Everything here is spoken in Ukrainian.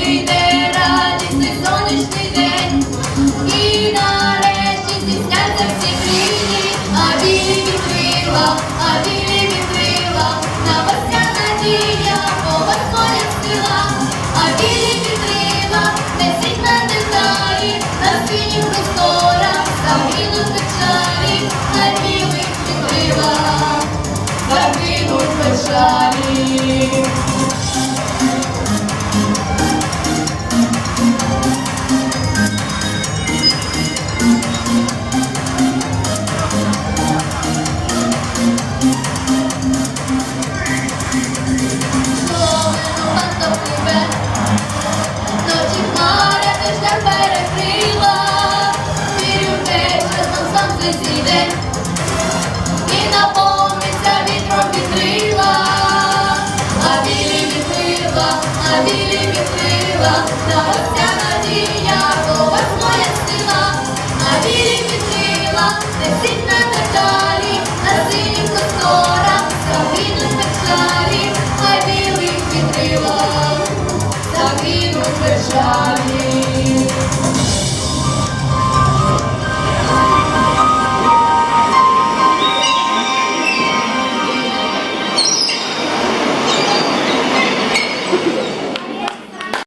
прийде радісний сонячний день, і нарешті здійсняться всі мрії, а білі вітрила, а білі вітрила, на вас ця надія, вас сила, а білі вітрила, несіть мене далі, на синіх просторах, загинуть печалі, на білих вітрилах, загинуть печалі. Дождя перекрила, вірю в що знов сонце зійде, і наповниться вітром вітрила, а білі вітрила, а білі вітрила, на ось надія, моя сила, а білі вітрила, несіть мене далі, на синіх просторах, загинуть печалі, а білих вітрила загинуть печалі.